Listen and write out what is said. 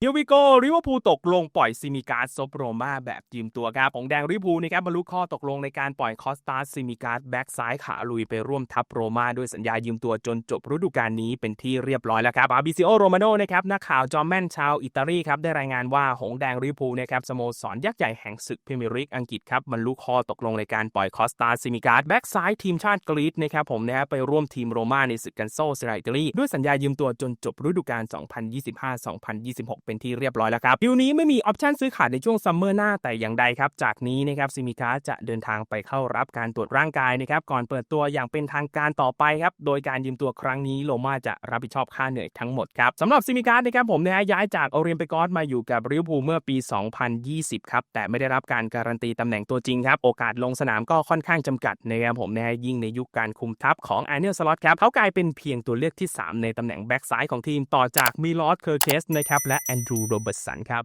เฮียวิโกลิเวอร์พูลตกลงปล่อยซิมิการ์ดซบโรมาแบบยืมตัวครับของแดงลิเวอร์พูลนะครับบรรลุข้อตกลงในการปล่อยคอสตาซิมิการ์ดแบ็กซ้ายขาลุยไปร่วมทัพโรมาด้วยสัญญายืมตัวจนจบฤดูกาลนี้เป็นที่เรียบร้อยแล้วครับอาบิซิโอโรมาโนนะครับนักข่าวจอมแม่นชาวอิตาลีครับได้รายงานว่าหงแดงลิเวอร์พูลนะครับสโมสรยักษ์ใหญ่แห่งศึกพรีเมียร์ลีกอังกฤษครับบรรลุข้อตกลงในการปล่อยคอสตาซิมิการ์ดแบ็กซ้ายทีมชาติกรีซนะครับผมนะฮะไปร่วมทีมโรมาในศึกกันโซเซราอิตาลีด้วยสัญญายืมตัวจนจบฤดูกาล2025-2026เป็นที่เรียบร้อยแล้วครับดิวนี้ไม่มีออปชันซื้อขายในช่วงซัมเมอร์หน้าแต่อย่างใดครับ จากนี้นะครับซิมิกาจะเดินทางไปเข้ารับการตรวจร่างกายนะครับก่อนเปิดตัวอย่างเป็นทางการต่อไปครับโดยการยืมตัวครั้งนี้โลมาจะรับผิดชอบค่าเหนื่อยทั้งหมดครับสำหรับซิมิกานะครับผมนะฮะย้ายจากโอเรียนไปกอสมาอยู่กับริวพูเมื่อปี 2020 ครับแต่ไม่ได้รับการการันตีตำแหน่งตัวจริงครับโอกาสลงสนามก็ค่อนข้างจำกัดนะครับผมนะฮะยิ่งในยุคการคุมทัพของไอเนลสล็อตครับเขากลายเป็นเพียงตัวเลือกที่ 3 ในตำแหน่งแบ็กซ้ายของทีมต่อจากมิลอสเคอร์เคสนะครับและแอนนดรูโรเบิร์ตสันครับ